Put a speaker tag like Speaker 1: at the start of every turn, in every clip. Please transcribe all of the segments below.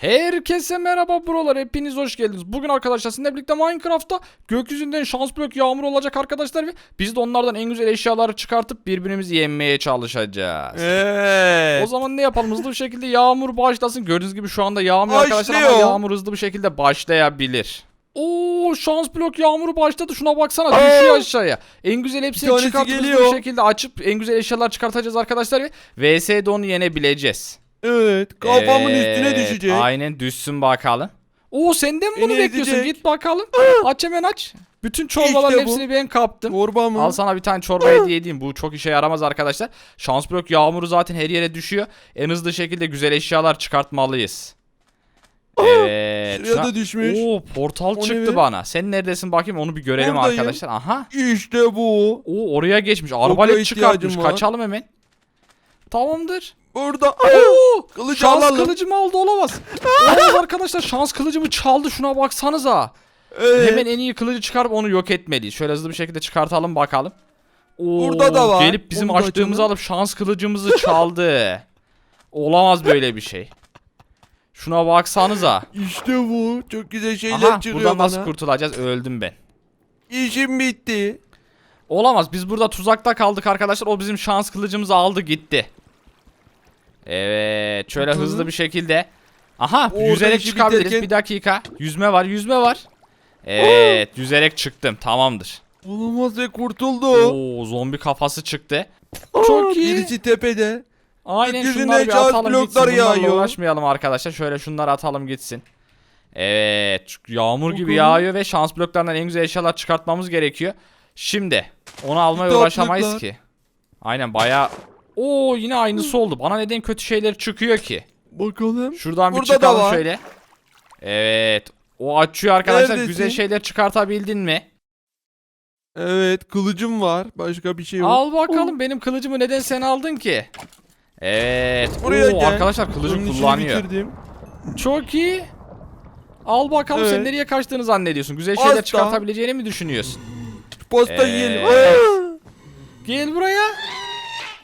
Speaker 1: Herkese merhaba buralar hepiniz hoş geldiniz. Bugün arkadaşlar sizinle birlikte Minecraft'ta gökyüzünden şans blok yağmur olacak arkadaşlar ve biz de onlardan en güzel eşyaları çıkartıp birbirimizi yenmeye çalışacağız.
Speaker 2: Evet.
Speaker 1: O zaman ne yapalım hızlı bir şekilde yağmur başlasın. Gördüğünüz gibi şu anda yağmıyor arkadaşlar ama yağmur hızlı bir şekilde başlayabilir. Oo şans blok yağmuru başladı. Şuna baksana düşüyor aşağıya. En güzel hepsini çıkartıp bir şekilde açıp en güzel eşyalar çıkartacağız arkadaşlar ve VS'de onu yenebileceğiz.
Speaker 2: Evet. Kafamın üstüne
Speaker 1: Evet,
Speaker 2: düşecek.
Speaker 1: Aynen düşsün bakalım. Oo sen de mi bunu
Speaker 2: Beni
Speaker 1: bekliyorsun?
Speaker 2: ezecek.
Speaker 1: Git bakalım. aç hemen aç. Bütün çorbaların
Speaker 2: İşte bu.
Speaker 1: hepsini ben kaptım.
Speaker 2: Torba mı?
Speaker 1: Al sana bir tane çorba hediye edeyim. Bu çok işe yaramaz arkadaşlar. Şans blok yağmuru zaten her yere düşüyor. En hızlı şekilde güzel eşyalar çıkartmalıyız. Evet.
Speaker 2: Şuraya da düşmüş.
Speaker 1: Oo portal
Speaker 2: O ne
Speaker 1: çıktı
Speaker 2: be?
Speaker 1: bana. Sen neredesin bakayım onu bir görelim
Speaker 2: Buradayım.
Speaker 1: arkadaşlar. Aha.
Speaker 2: İşte bu.
Speaker 1: Oo oraya geçmiş. Arbalet
Speaker 2: ihtiyacım
Speaker 1: çıkartmış.
Speaker 2: var.
Speaker 1: Kaçalım hemen. Tamamdır.
Speaker 2: Burada.
Speaker 1: Oo!
Speaker 2: Kılıcı
Speaker 1: şans
Speaker 2: alalım.
Speaker 1: kılıcımı aldı olamaz. olamaz arkadaşlar şans kılıcımı çaldı şuna baksanıza.
Speaker 2: Evet.
Speaker 1: Hemen en iyi kılıcı çıkarıp onu yok etmeliyiz. Şöyle hızlı bir şekilde çıkartalım bakalım. Oo,
Speaker 2: Burada da var.
Speaker 1: Gelip bizim
Speaker 2: Onu da
Speaker 1: açtığımızı
Speaker 2: açalım.
Speaker 1: alıp şans kılıcımızı çaldı. olamaz böyle bir şey. Şuna baksanıza.
Speaker 2: İşte bu. Çok güzel şeyler
Speaker 1: Aha
Speaker 2: çıkıyor
Speaker 1: buradan
Speaker 2: bana.
Speaker 1: nasıl kurtulacağız? Öldüm ben.
Speaker 2: İşim bitti.
Speaker 1: Olamaz. Biz burada tuzakta kaldık arkadaşlar. O bizim şans kılıcımızı aldı gitti. Evet. Şöyle
Speaker 2: Bakalım.
Speaker 1: hızlı bir şekilde. Aha
Speaker 2: Orada
Speaker 1: yüzerek çıkabiliriz. Bir dakika. Yüzme var. Yüzme var. Evet. yüzerek çıktım. Tamamdır.
Speaker 2: Olamaz ve kurtuldu.
Speaker 1: Oo zombi kafası çıktı. Çok iyi.
Speaker 2: Birisi tepede.
Speaker 1: Aynen
Speaker 2: Gökyüzünden
Speaker 1: şunları bir atalım gitsin.
Speaker 2: blokları
Speaker 1: Bunlarla
Speaker 2: yağıyor.
Speaker 1: uğraşmayalım arkadaşlar. Şöyle şunları atalım gitsin. Evet. Yağmur gibi yağıyor ve şans bloklarından en güzel eşyalar çıkartmamız gerekiyor. Şimdi onu almaya
Speaker 2: Kitaplıklar.
Speaker 1: uğraşamayız ki. Aynen bayağı... Oo yine aynısı oldu. Bana neden kötü şeyler çıkıyor ki?
Speaker 2: Bakalım.
Speaker 1: Şuradan bir
Speaker 2: Burada da
Speaker 1: çıkalım
Speaker 2: var.
Speaker 1: şöyle. Evet. O açıyor arkadaşlar.
Speaker 2: Neredesin?
Speaker 1: Güzel şeyler çıkartabildin mi?
Speaker 2: Evet. Kılıcım var. Başka bir şey yok.
Speaker 1: Al bakalım benim kılıcımı neden sen aldın ki? Evet.
Speaker 2: Buraya
Speaker 1: Oo,
Speaker 2: gel.
Speaker 1: arkadaşlar kılıcı
Speaker 2: işini
Speaker 1: kullanıyor.
Speaker 2: bitirdim.
Speaker 1: Çok iyi. Al bakalım sen
Speaker 2: Evet.
Speaker 1: nereye kaçtığını zannediyorsun. Güzel şeyler
Speaker 2: Asla.
Speaker 1: çıkartabileceğini mi düşünüyorsun? Evet.
Speaker 2: yiyelim.
Speaker 1: Gel buraya.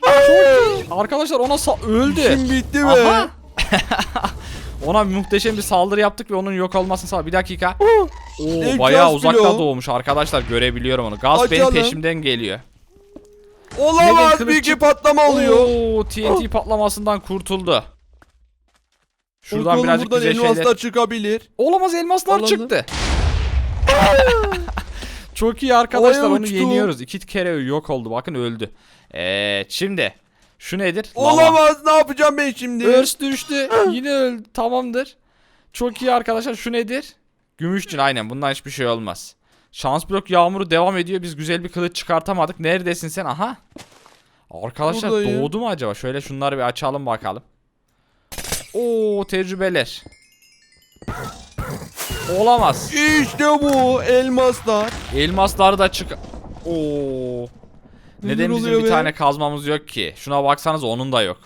Speaker 1: Çok iyi. Arkadaşlar ona sa- öldü.
Speaker 2: İşim bitti be.
Speaker 1: Aha. ona muhteşem bir saldırı yaptık ve onun yok olmasını sağ. Bir dakika. Oo
Speaker 2: Dev
Speaker 1: bayağı
Speaker 2: gaz
Speaker 1: uzakta
Speaker 2: bloğu.
Speaker 1: doğmuş arkadaşlar görebiliyorum onu. Gaz benim
Speaker 2: Açalım.
Speaker 1: peşimden geliyor.
Speaker 2: Olamaz
Speaker 1: Neden kılıç-
Speaker 2: bir patlama oluyor.
Speaker 1: Oo TNT patlamasından kurtuldu. Şuradan
Speaker 2: Bakalım
Speaker 1: birazcık
Speaker 2: buradan
Speaker 1: güzel
Speaker 2: elmaslar
Speaker 1: şeyler.
Speaker 2: çıkabilir.
Speaker 1: Olamaz elmaslar
Speaker 2: Alalım.
Speaker 1: çıktı. Çok iyi arkadaşlar onu
Speaker 2: uçtu.
Speaker 1: yeniyoruz. İki kere yok oldu bakın öldü. Evet şimdi şu nedir? Lava.
Speaker 2: Olamaz ne yapacağım ben şimdi?
Speaker 1: Örs düştü yine öldü tamamdır. Çok iyi arkadaşlar şu nedir? Gümüşçün aynen bundan hiçbir şey olmaz. Şans blok yağmuru devam ediyor biz güzel bir kılıç çıkartamadık. Neredesin sen? Aha. Arkadaşlar
Speaker 2: Buradayım.
Speaker 1: doğdu mu acaba? Şöyle şunları bir açalım bakalım. Oo tecrübeler. Olamaz.
Speaker 2: İşte bu elmaslar.
Speaker 1: Elmasları da çık. Oo. Neden bizim bir
Speaker 2: be?
Speaker 1: tane kazmamız yok ki? Şuna baksanız onun da yok.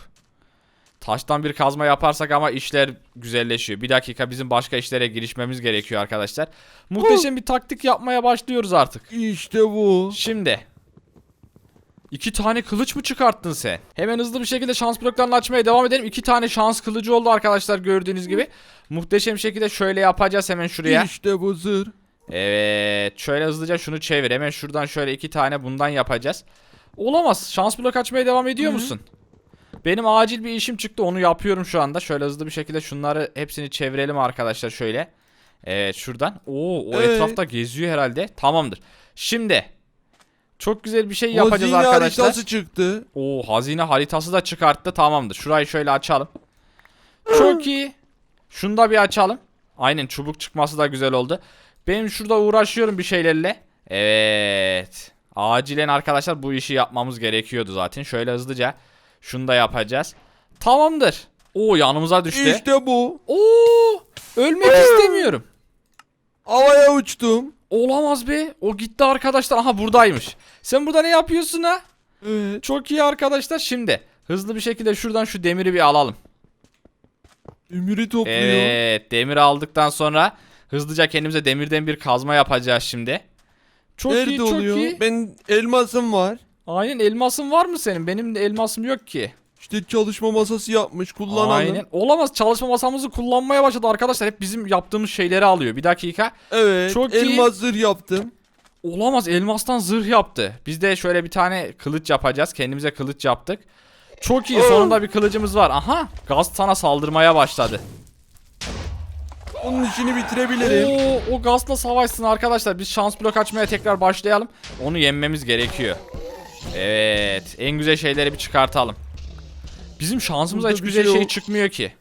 Speaker 1: Taştan bir kazma yaparsak ama işler güzelleşiyor. Bir dakika bizim başka işlere girişmemiz gerekiyor arkadaşlar. Muhteşem bir taktik yapmaya başlıyoruz artık.
Speaker 2: İşte bu.
Speaker 1: Şimdi. İki tane kılıç mı çıkarttın sen? Hemen hızlı bir şekilde şans bloklarını açmaya devam edelim. İki tane şans kılıcı oldu arkadaşlar gördüğünüz gibi. Muhteşem şekilde şöyle yapacağız hemen şuraya.
Speaker 2: İşte bu zırh.
Speaker 1: Evet. Şöyle hızlıca şunu çevir. Hemen şuradan şöyle iki tane bundan yapacağız. Olamaz. Şans blok açmaya devam ediyor musun? Benim acil bir işim çıktı. Onu yapıyorum şu anda. Şöyle hızlı bir şekilde şunları hepsini çevirelim arkadaşlar şöyle. Evet şuradan. Oo o
Speaker 2: Evet.
Speaker 1: etrafta geziyor herhalde. Tamamdır. Şimdi çok güzel bir şey yapacağız
Speaker 2: Hazine
Speaker 1: arkadaşlar.
Speaker 2: haritası çıktı.
Speaker 1: Oo hazine haritası da çıkarttı. Tamamdır. Şurayı şöyle açalım. Çok iyi. Şunu da bir açalım. Aynen çubuk çıkması da güzel oldu. Benim şurada uğraşıyorum bir şeylerle. Evet. Acilen arkadaşlar bu işi yapmamız gerekiyordu zaten. Şöyle hızlıca şunu da yapacağız. Tamamdır. Oo yanımıza düştü.
Speaker 2: İşte bu.
Speaker 1: Oo ölmek istemiyorum.
Speaker 2: Havaya uçtum.
Speaker 1: Olamaz be. O gitti arkadaşlar. Aha buradaymış. Sen burada ne yapıyorsun ha?
Speaker 2: Evet.
Speaker 1: Çok iyi arkadaşlar. Şimdi hızlı bir şekilde şuradan şu demiri bir alalım.
Speaker 2: Ümürü topluyor.
Speaker 1: Evet, demir aldıktan sonra hızlıca kendimize demirden bir kazma yapacağız şimdi. Çok
Speaker 2: Nerede
Speaker 1: iyi, çok
Speaker 2: oluyor?
Speaker 1: iyi.
Speaker 2: Ben elmasım var.
Speaker 1: Aynen elmasın var mı senin? Benim de elmasım yok ki.
Speaker 2: İşte çalışma masası yapmış kullanalım.
Speaker 1: Aynen. Olamaz. Çalışma masamızı kullanmaya başladı arkadaşlar. Hep bizim yaptığımız şeyleri alıyor. Bir dakika.
Speaker 2: Evet.
Speaker 1: Çok iyi.
Speaker 2: elmas zırh yaptım.
Speaker 1: Olamaz. Elmastan zırh yaptı. Biz de şöyle bir tane kılıç yapacağız. Kendimize kılıç yaptık. Çok iyi. Sonunda bir kılıcımız var. Aha. Gaz sana saldırmaya başladı.
Speaker 2: Onun işini bitirebilirim.
Speaker 1: Oo, o gazla savaşsın arkadaşlar. Biz şans blok açmaya tekrar başlayalım. Onu yenmemiz gerekiyor. Evet. En güzel şeyleri bir çıkartalım. Bizim şansımıza
Speaker 2: Burada
Speaker 1: hiç
Speaker 2: bir
Speaker 1: güzel
Speaker 2: şey
Speaker 1: şey
Speaker 2: yok.
Speaker 1: çıkmıyor ki.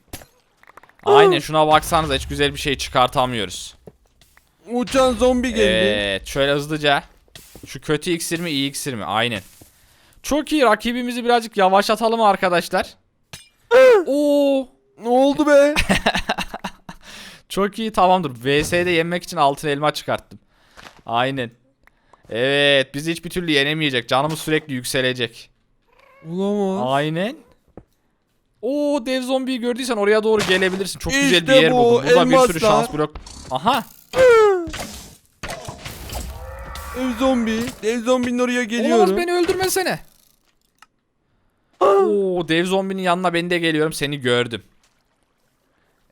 Speaker 1: Aynen şuna baksanıza hiç güzel bir şey çıkartamıyoruz.
Speaker 2: Uçan zombi geldi.
Speaker 1: Evet şöyle hızlıca. Şu kötü iksir mi iyi iksir mi? Aynen. Çok iyi rakibimizi birazcık yavaşlatalım arkadaşlar. Oo,
Speaker 2: Ne oldu be?
Speaker 1: çok iyi tamamdır. VS'de yenmek için altın elma çıkarttım. Aynen. Evet bizi hiçbir türlü yenemeyecek. Canımız sürekli yükselecek.
Speaker 2: Olamaz.
Speaker 1: Aynen. Oo dev zombiyi gördüysen oraya doğru gelebilirsin. Çok güzel bir
Speaker 2: İşte
Speaker 1: yer
Speaker 2: bu,
Speaker 1: buldum. Burada bir sürü
Speaker 2: elmaslar.
Speaker 1: şans blok. Aha.
Speaker 2: Dev zombi. Dev zombinin oraya geliyorum.
Speaker 1: Olamaz beni öldürmesene. Oo dev zombinin yanına ben de geliyorum seni gördüm.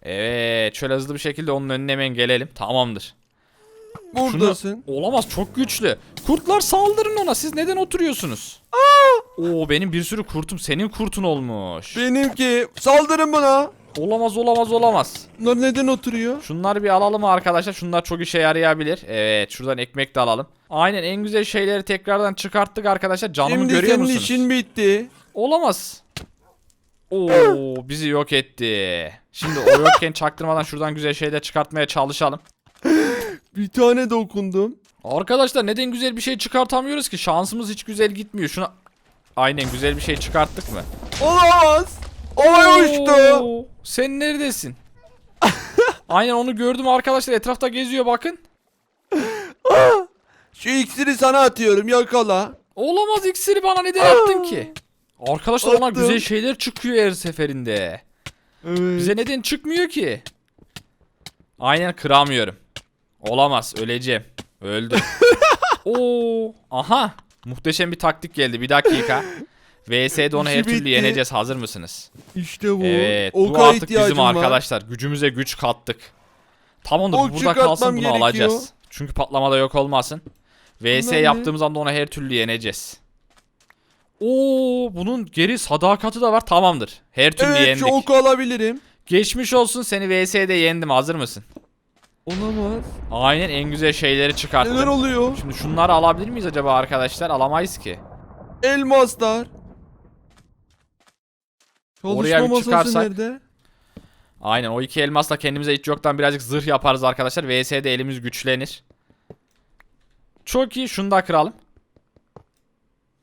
Speaker 1: Evet şöyle hızlı bir şekilde onun önüne hemen gelelim. Tamamdır.
Speaker 2: Buradasın.
Speaker 1: Şunu- Olamaz çok güçlü. Kurtlar saldırın ona siz neden oturuyorsunuz? Oo benim bir sürü kurtum senin kurtun olmuş.
Speaker 2: Benimki. Saldırın buna.
Speaker 1: Olamaz olamaz olamaz.
Speaker 2: Bunlar neden oturuyor?
Speaker 1: Şunları bir alalım arkadaşlar. Şunlar çok işe yarayabilir. Evet şuradan ekmek de alalım. Aynen en güzel şeyleri tekrardan çıkarttık arkadaşlar. Canımı
Speaker 2: Şimdi
Speaker 1: görüyor
Speaker 2: senin
Speaker 1: musunuz?
Speaker 2: işin bitti.
Speaker 1: Olamaz. Oo bizi yok etti. Şimdi o yokken çaktırmadan şuradan güzel şeyler çıkartmaya çalışalım.
Speaker 2: Bir tane dokundum.
Speaker 1: Arkadaşlar neden güzel bir şey çıkartamıyoruz ki? Şansımız hiç güzel gitmiyor. Şuna Aynen güzel bir şey çıkarttık mı?
Speaker 2: Olamaz. Olay uçtu.
Speaker 1: Oo, Sen neredesin? Aynen onu gördüm arkadaşlar. Etrafta geziyor bakın.
Speaker 2: Şu iksiri sana atıyorum yakala.
Speaker 1: Olamaz iksiri bana neden attın ki? Arkadaşlar ona
Speaker 2: Attım.
Speaker 1: güzel şeyler çıkıyor her seferinde.
Speaker 2: Evet.
Speaker 1: Bize neden çıkmıyor ki? Aynen kıramıyorum. Olamaz öleceğim. Öldüm. Oo, aha. Muhteşem bir taktik geldi. Bir dakika. VS'de onu her
Speaker 2: İşi
Speaker 1: türlü
Speaker 2: bitti.
Speaker 1: yeneceğiz. Hazır mısınız?
Speaker 2: İşte bu.
Speaker 1: Evet.
Speaker 2: Oka
Speaker 1: bu artık bizim
Speaker 2: var.
Speaker 1: arkadaşlar. Gücümüze güç kattık. Da bu
Speaker 2: Ok
Speaker 1: burada kalsın bunu
Speaker 2: gerekiyor.
Speaker 1: alacağız. Çünkü patlamada yok olmasın. VS
Speaker 2: Bunlar ne?
Speaker 1: yaptığımız anda onu her türlü yeneceğiz. Oo, bunun geri sadakati de var. Tamamdır. Her türlü
Speaker 2: Evet
Speaker 1: yendik.
Speaker 2: şu oku alabilirim.
Speaker 1: Geçmiş olsun seni VS'de yendim. Hazır mısın?
Speaker 2: Olamaz.
Speaker 1: Aynen en güzel şeyleri çıkarttım.
Speaker 2: Neler oluyor?
Speaker 1: Şimdi şunları alabilir miyiz acaba arkadaşlar? Alamayız ki.
Speaker 2: Elmaslar. Çalışma
Speaker 1: Oraya bir çıkarsak-
Speaker 2: nerede?
Speaker 1: Aynen o iki elmasla kendimize hiç yoktan birazcık zırh yaparız arkadaşlar. VS'de elimiz güçlenir. Çok iyi şunu da kıralım.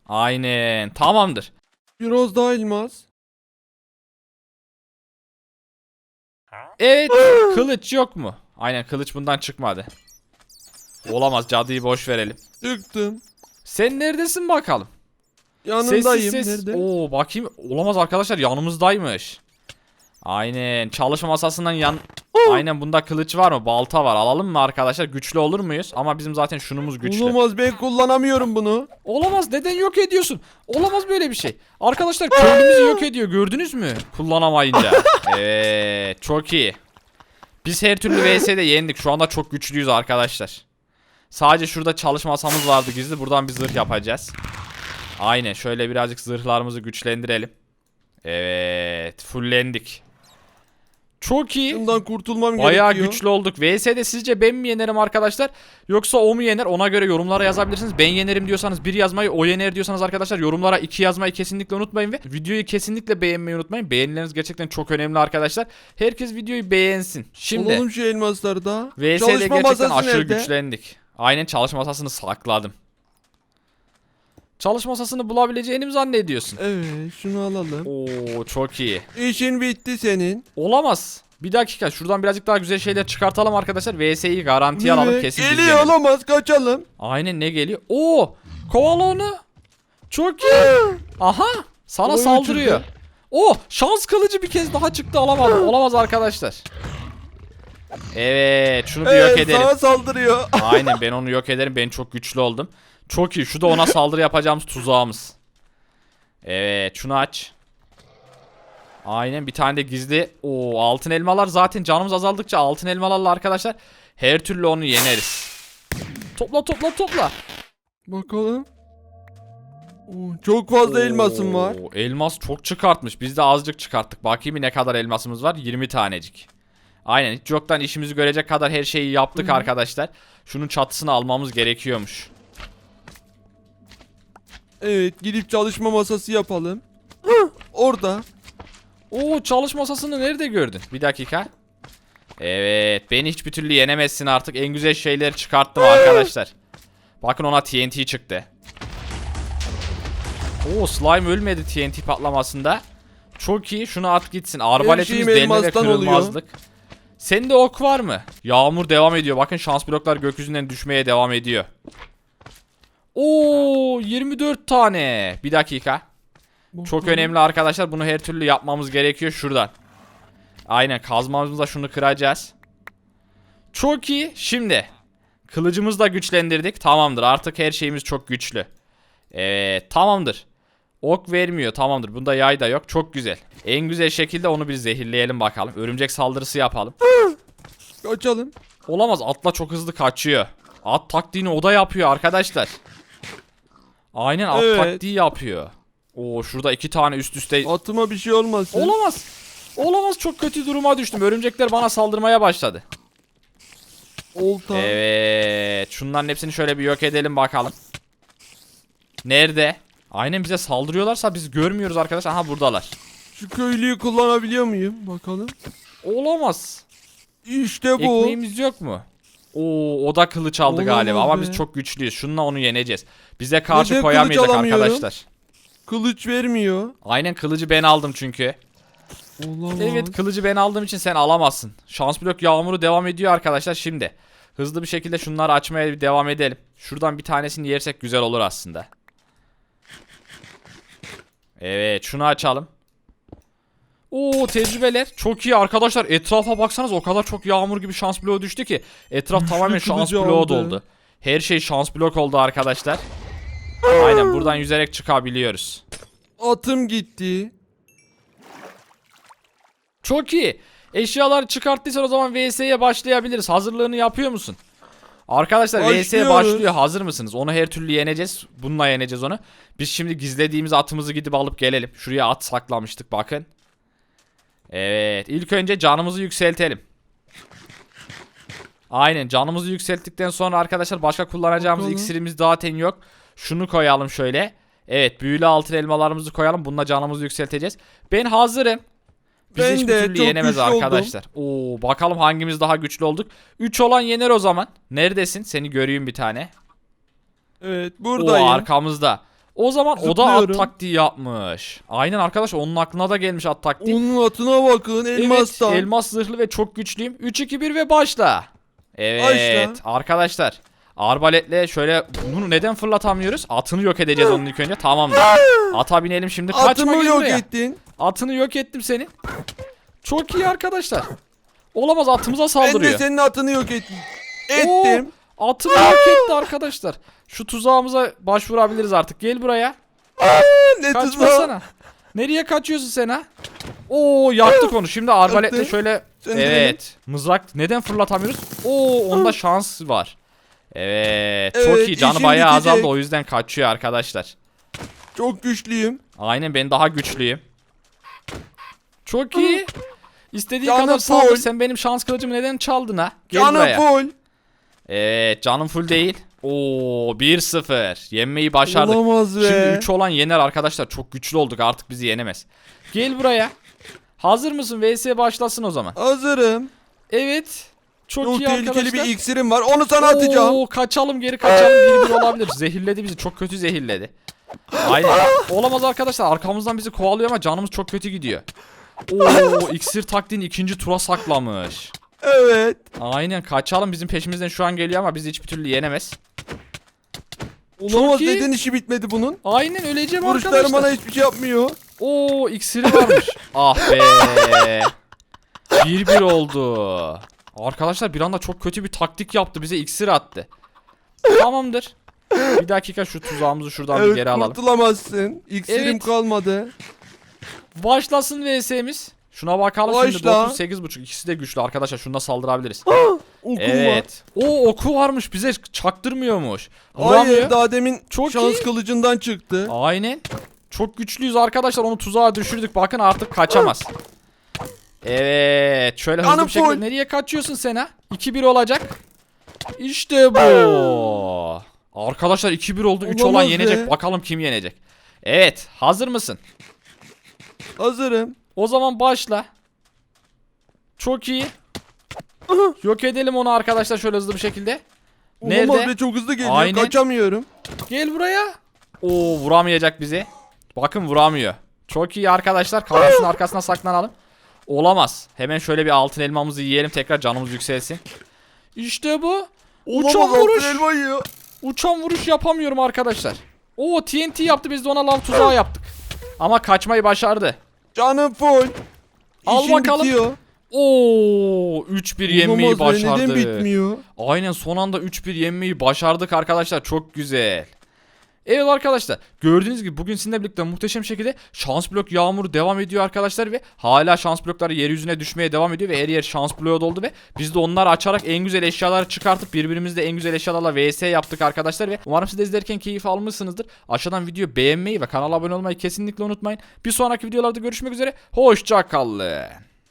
Speaker 1: Aynen tamamdır.
Speaker 2: Biraz daha elmas.
Speaker 1: Evet kılıç yok mu? Aynen kılıç bundan çıkmadı. Olamaz cadıyı boş verelim.
Speaker 2: Tıktım.
Speaker 1: Sen neredesin bakalım?
Speaker 2: Yanındayım.
Speaker 1: Sessiz ses.
Speaker 2: Nerede?
Speaker 1: Oo bakayım. Olamaz arkadaşlar yanımızdaymış. Aynen. Çalışma masasından yan... Aynen bunda kılıç var mı? Balta var. Alalım mı arkadaşlar? Güçlü olur muyuz? Ama bizim zaten şunumuz güçlü.
Speaker 2: Olamaz ben kullanamıyorum bunu.
Speaker 1: Olamaz. Neden yok ediyorsun? Olamaz böyle bir şey. Arkadaşlar köylümüzü yok ediyor. Gördünüz mü? Kullanamayınca. Evet. Çok iyi. Biz her türlü VS'de yendik. Şu anda çok güçlüyüz arkadaşlar. Sadece şurada çalışma masamız vardı gizli. Buradan bir zırh yapacağız. Aynen. Şöyle birazcık zırhlarımızı güçlendirelim. Evet. Fullendik. Çok iyi.
Speaker 2: Bundan kurtulmam
Speaker 1: Bayağı
Speaker 2: gerekiyor.
Speaker 1: güçlü olduk. VS'de sizce ben mi yenerim arkadaşlar? Yoksa o mu yener? Ona göre yorumlara yazabilirsiniz. Ben yenerim diyorsanız bir yazmayı, o yener diyorsanız arkadaşlar yorumlara iki yazmayı kesinlikle unutmayın ve videoyu kesinlikle beğenmeyi unutmayın. Beğenileriniz gerçekten çok önemli arkadaşlar. Herkes videoyu beğensin. Şimdi
Speaker 2: Alalım şu elmasları da.
Speaker 1: VS'de
Speaker 2: Çalışma
Speaker 1: gerçekten
Speaker 2: masası
Speaker 1: aşırı
Speaker 2: nerede?
Speaker 1: güçlendik. Aynen çalışma masasını sakladım. Çalışma masasını bulabileceğini mi zannediyorsun?
Speaker 2: Evet şunu alalım.
Speaker 1: Oo çok iyi.
Speaker 2: İşin bitti senin.
Speaker 1: Olamaz. Bir dakika şuradan birazcık daha güzel şeyler çıkartalım arkadaşlar. VS'yi garantiye alalım
Speaker 2: Evet,
Speaker 1: kesin
Speaker 2: Geliyor
Speaker 1: yeneriz.
Speaker 2: olamaz kaçalım.
Speaker 1: Aynen ne geliyor? Oo! Kovala onu. Çok iyi. Aha! Sana
Speaker 2: Oy
Speaker 1: saldırıyor.
Speaker 2: uçurdu.
Speaker 1: Oh! Şans kılıcı bir kez daha çıktı alamadım. Olamaz arkadaşlar. Evet, şunu bir yok
Speaker 2: Evet
Speaker 1: edelim.
Speaker 2: sana saldırıyor.
Speaker 1: Aynen ben onu yok ederim. Ben çok güçlü oldum. Çok iyi. Şu da ona saldırı yapacağımız tuzağımız. Evet, şunu aç. Aynen bir tane de gizli. Oo altın elmalar zaten canımız azaldıkça altın elmalarla arkadaşlar her türlü onu yeneriz. Topla topla topla.
Speaker 2: Bakalım. Oo, çok fazla elmasım var.
Speaker 1: Oo, Elmas çok çıkartmış. Biz de azıcık çıkarttık. Bakayım ne kadar elmasımız var? 20 tanecik. Aynen hiç yoktan işimizi görecek kadar her şeyi yaptık
Speaker 2: Hı.
Speaker 1: arkadaşlar. Şunun çatısını almamız gerekiyormuş.
Speaker 2: Evet gidip çalışma masası yapalım. Hah, Orada.
Speaker 1: Oo çalışma masasını nerede gördün? Bir dakika. Evet beni hiçbir türlü yenemezsin artık. En güzel şeyleri çıkarttım arkadaşlar. Bakın ona TNT çıktı. Oo slime ölmedi TNT patlamasında. Çok iyi. Şunu at gitsin. Arbaletimiz
Speaker 2: şeyim
Speaker 1: delme ve
Speaker 2: elmastan oluyor.
Speaker 1: kırılmazlık. Sende ok var mı? Yağmur devam ediyor. Bakın şans bloklar gökyüzünden düşmeye devam ediyor. Oo 24 tane. Bir dakika. Çok önemli arkadaşlar. Bunu her türlü yapmamız gerekiyor şuradan. Aynen kazmamızla şunu kıracağız. Çok iyi. Şimdi kılıcımızı da güçlendirdik. Tamamdır. Artık her şeyimiz çok güçlü. Evet, tamamdır. Ok vermiyor. Tamamdır. Bunda yay da yok. Çok güzel. En güzel şekilde onu bir zehirleyelim bakalım. Örümcek saldırısı yapalım.
Speaker 2: Kaçalım.
Speaker 1: Olamaz. Atla çok hızlı kaçıyor. At taktiğini o da yapıyor arkadaşlar. Aynen at
Speaker 2: Evet.
Speaker 1: taktiği yapıyor. Oo şurada iki tane üst üste
Speaker 2: Atıma bir şey olmasın.
Speaker 1: Olamaz. Olamaz çok kötü duruma düştüm. Örümcekler bana saldırmaya başladı.
Speaker 2: Olta.
Speaker 1: Evet. Şunların hepsini şöyle bir yok edelim bakalım. Nerede? Aynen bize saldırıyorlarsa biz görmüyoruz arkadaşlar. Aha buradalar.
Speaker 2: Şu köylüyü kullanabiliyor muyum? Bakalım.
Speaker 1: Olamaz.
Speaker 2: İşte bu.
Speaker 1: Ekmeğimiz yok mu? Oo, o da kılıç aldı
Speaker 2: Olamaz
Speaker 1: galiba ama
Speaker 2: be.
Speaker 1: biz çok güçlüyüz. Şununla onu yeneceğiz. Bize karşı
Speaker 2: Neden kılıç
Speaker 1: koyamayacak
Speaker 2: alamıyorum?
Speaker 1: arkadaşlar.
Speaker 2: Kılıç vermiyor.
Speaker 1: Aynen kılıcı ben aldım çünkü.
Speaker 2: Olamaz.
Speaker 1: Evet kılıcı ben aldığım için sen alamazsın. Şans blok yağmuru devam ediyor arkadaşlar şimdi. Hızlı bir şekilde şunları açmaya devam edelim. Şuradan bir tanesini yersek güzel olur aslında. Evet şunu açalım. Oo tecrübeler çok iyi arkadaşlar etrafa baksanız o kadar çok yağmur gibi şans bloğu düştü ki etraf
Speaker 2: Güçlü
Speaker 1: tamamen şans bloğu
Speaker 2: aldı.
Speaker 1: doldu. Her şey şans blok oldu arkadaşlar. Aynen buradan yüzerek çıkabiliyoruz.
Speaker 2: Atım gitti.
Speaker 1: Çok iyi. Eşyaları çıkarttıysan o zaman VS'ye başlayabiliriz. Hazırlığını yapıyor musun? Arkadaşlar
Speaker 2: Başlıyoruz.
Speaker 1: başlıyor. Hazır mısınız? Onu her türlü yeneceğiz. Bununla yeneceğiz onu. Biz şimdi gizlediğimiz atımızı gidip alıp gelelim. Şuraya at saklamıştık bakın. Evet. ilk önce canımızı yükseltelim. Aynen canımızı yükselttikten sonra arkadaşlar başka kullanacağımız
Speaker 2: Bakalım.
Speaker 1: iksirimiz zaten yok. Şunu koyalım şöyle. Evet büyülü altın elmalarımızı koyalım. Bununla canımızı yükselteceğiz. Ben hazırım. Bizi
Speaker 2: Ben
Speaker 1: hiçbir
Speaker 2: de
Speaker 1: türlü yenemez
Speaker 2: güçlü oldum.
Speaker 1: arkadaşlar. Oo bakalım hangimiz daha güçlü olduk. 3 olan yener o zaman. Neredesin? Seni göreyim bir tane.
Speaker 2: Evet buradayım.
Speaker 1: arkamızda. O zaman o da at
Speaker 2: Zıplıyorum.
Speaker 1: taktiği yapmış. Aynen arkadaş onun aklına da gelmiş at taktiği.
Speaker 2: Onun atına bakın elmastan.
Speaker 1: Evet elmas zırhlı ve çok güçlüyüm. 3 2 1 ve başla. Evet
Speaker 2: Başla.
Speaker 1: arkadaşlar. Arbaletle şöyle bunu neden fırlatamıyoruz? Atını yok edeceğiz onun ilk önce. Tamamdır. Ata binelim şimdi. Kaçma
Speaker 2: Atımı yok
Speaker 1: buraya.
Speaker 2: ettin.
Speaker 1: Atını yok ettim senin. Çok iyi arkadaşlar. Olamaz atımıza
Speaker 2: Ben
Speaker 1: saldırıyor.
Speaker 2: de senin atını yok ettim. Ettim.
Speaker 1: Oo, atımı yok etti arkadaşlar. Şu tuzağımıza başvurabiliriz artık. Gel buraya.
Speaker 2: ne tuzağı.
Speaker 1: Kaçmasana. Nereye kaçıyorsun sen ha? Oo yaktık onu. Şimdi arbaletle şöyle
Speaker 2: Söndürelim.
Speaker 1: Evet. Mızrak neden fırlatamıyoruz? Oo onda şans var. Evet, çok
Speaker 2: Evet,
Speaker 1: iyi. Canı
Speaker 2: işin
Speaker 1: bayağı
Speaker 2: bitecek.
Speaker 1: azaldı o yüzden kaçıyor arkadaşlar.
Speaker 2: Çok güçlüyüm.
Speaker 1: Aynen ben daha güçlüyüm. Çok iyi. İstediğin kadar saldır.
Speaker 2: full.
Speaker 1: Sen benim şans kılıcımı neden çaldın ha? Gel
Speaker 2: Canım
Speaker 1: buraya.
Speaker 2: full.
Speaker 1: Evet canım full değil. Oo 1-0. Yenmeyi başardık.
Speaker 2: Olamaz be.
Speaker 1: Şimdi 3 olan yener arkadaşlar. Çok güçlü olduk artık bizi yenemez. Gel buraya. Hazır mısın? VS başlasın o zaman.
Speaker 2: Hazırım.
Speaker 1: Evet. Çok,
Speaker 2: Çok
Speaker 1: iyi
Speaker 2: tehlikeli
Speaker 1: arkadaşlar.
Speaker 2: bir iksirim var. Onu sana atacağım.
Speaker 1: Oo, kaçalım geri kaçalım. Bir bir olabilir. Zehirledi bizi. Çok kötü zehirledi. Aynen. Olamaz arkadaşlar. Arkamızdan bizi kovalıyor ama canımız çok kötü gidiyor. Oo, iksir taktiğini ikinci tura saklamış.
Speaker 2: Evet.
Speaker 1: Aynen kaçalım bizim peşimizden şu an geliyor ama bizi hiçbir türlü yenemez.
Speaker 2: Olamaz
Speaker 1: iyi.
Speaker 2: neden işi bitmedi bunun?
Speaker 1: Aynen öleceğim
Speaker 2: Vuruşlarım
Speaker 1: arkadaşlar.
Speaker 2: bana hiçbir şey yapmıyor.
Speaker 1: Oo iksiri varmış. ah be. 1-1 oldu. Arkadaşlar bir anda çok kötü bir taktik yaptı. Bize iksir attı. Tamamdır. Bir dakika şu tuzağımızı şuradan bir
Speaker 2: evet
Speaker 1: geri alalım.
Speaker 2: kurtulamazsın. İksirim
Speaker 1: Evet.
Speaker 2: kalmadı.
Speaker 1: Başlasın VS'miz. Şuna bakalım şimdi
Speaker 2: Başla.
Speaker 1: 9 8.5 ikisi de güçlü arkadaşlar. Şuna saldırabiliriz.
Speaker 2: Var.
Speaker 1: evet. O oku varmış bize çaktırmıyormuş. Vuramıyor.
Speaker 2: Hayır daha demin
Speaker 1: Çok
Speaker 2: şans
Speaker 1: iyi.
Speaker 2: kılıcından çıktı.
Speaker 1: Aynen. Çok güçlüyüz arkadaşlar. Onu tuzağa düşürdük. Bakın artık kaçamaz. Evet. Şöyle hızlı
Speaker 2: Canım
Speaker 1: bir şekilde.
Speaker 2: full.
Speaker 1: Nereye kaçıyorsun sen ha? 2-1 olacak. İşte bu. Arkadaşlar 2-1 oldu. 3 olan yenecek.
Speaker 2: be.
Speaker 1: Bakalım kim yenecek. Evet. Hazır mısın?
Speaker 2: Hazırım.
Speaker 1: O zaman başla. Çok iyi. Yok edelim onu arkadaşlar şöyle hızlı bir şekilde.
Speaker 2: Olamaz
Speaker 1: Nerede?
Speaker 2: be çok hızlı geliyor.
Speaker 1: Aynen.
Speaker 2: Kaçamıyorum.
Speaker 1: Gel buraya. Oo vuramayacak bizi. Bakın vuramıyor. Çok iyi arkadaşlar. Kalasın arkasına saklanalım. Olamaz. Hemen şöyle bir altın elmamızı yiyelim. Tekrar canımız yükselsin. İşte bu. Uçan
Speaker 2: Olamaz,
Speaker 1: vuruş.
Speaker 2: altın elma yiyor.
Speaker 1: Uçan vuruş yapamıyorum arkadaşlar. Oo TNT yaptı biz de ona lav tuzağı yaptık. Ama kaçmayı başardı.
Speaker 2: Canım full.
Speaker 1: Al
Speaker 2: İşin
Speaker 1: bakalım.
Speaker 2: bitiyor.
Speaker 1: Oo 3-1 yenmeyi.
Speaker 2: Neden bitmiyor?
Speaker 1: Aynen son anda 3-1 yenmeyi başardık arkadaşlar. Çok güzel. Evet arkadaşlar gördüğünüz gibi bugün sizinle birlikte muhteşem şekilde şans blok yağmuru devam ediyor arkadaşlar ve hala şans blokları yeryüzüne düşmeye devam ediyor ve her yer şans bloğu doldu ve biz de onları açarak en güzel eşyaları çıkartıp birbirimizle en güzel eşyalarla vs yaptık arkadaşlar ve umarım siz de izlerken keyif almışsınızdır. Aşağıdan videoyu beğenmeyi ve kanala abone olmayı kesinlikle unutmayın. Bir sonraki videolarda görüşmek üzere. Hoşça kalın.